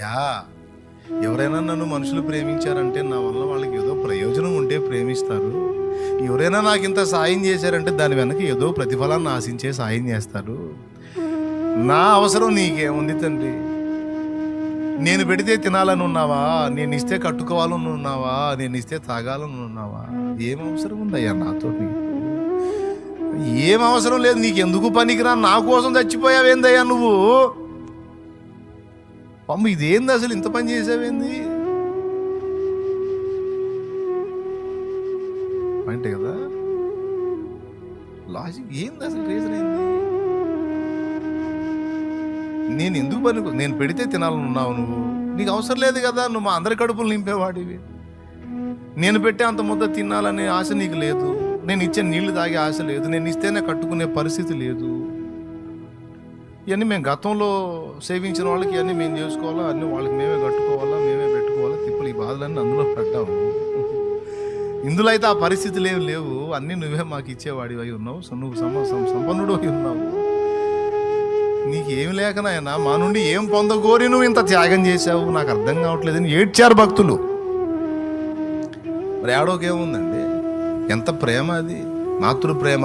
Yeah. ఎవరైనా నన్ను మనుషులు ప్రేమించారంటే నా వల్ల వాళ్ళకి ఏదో ప్రయోజనం ఉంటే ప్రేమిస్తారు. ఎవరైనా నాకు ఇంత సాయం చేశారంటే దాని వెనక ఏదో ప్రతిఫలాన్ని ఆశించే సాయం చేస్తారు. నా అవసరం నీకేముంది తండ్రి? నేను పెడితే తినాలని ఉన్నావా నేను ఇస్తే కట్టుకోవాలని ఉన్నావా నేను ఇస్తే తాగాలని ఉన్నావా ఏం అవసరం ఉందయ్యా నాతో ఏం అవసరం లేదు నీకు ఎందుకు పనికిరా? నా కోసం చచ్చిపోయావేందయ్యా నువ్వు? అమ్మ ఇదేంది అసలు ఇంత పని చేసావేంది? అంటే కదా? లాజిక్ ఏంది అసలు రీజన్ ఏంది? నేను ఎందుకు పని నేను పెడితే తినాలని ఉన్నావు నువ్వు. నీకు అవసరం లేదు కదా నువ్వు మా అందరి కడుపులు నింపేవాడివి. నేను పెట్టే అంత ముద్ద తినాలనే ఆశ నీకు లేదు. నేను ఇచ్చే నీళ్ళు తాగే ఆశ లేదు. నేను ఇస్తేనే కట్టుకునే పరిస్థితి లేదు. ఇవన్నీ మేము గతంలో సేవించిన వాళ్ళకి ఇవన్నీ మేము చేసుకోవాలా? అన్ని వాళ్ళకి మేమే కట్టుకోవాలా? మేమే పెట్టుకోవాలా? తిప్పులు ఈ బాధలన్నీ అందులో పడ్డాము. ఇందులో అయితే ఆ పరిస్థితులు ఏమి లేవు. అన్నీ నువ్వే మాకు ఇచ్చేవాడివి అయి ఉన్నావు. నువ్వు సమ సంపన్నుడు అయి ఉన్నావు. నీకేమి లేకనాయనా మా నుండి ఏం పొందగోరి నువ్వు ఇంత త్యాగం చేశావు? నాకు అర్థం కావట్లేదని ఏడ్చారు భక్తులు. మరి ఏడోకేముందండి ఎంత ప్రేమ అది? మాతృ ప్రేమ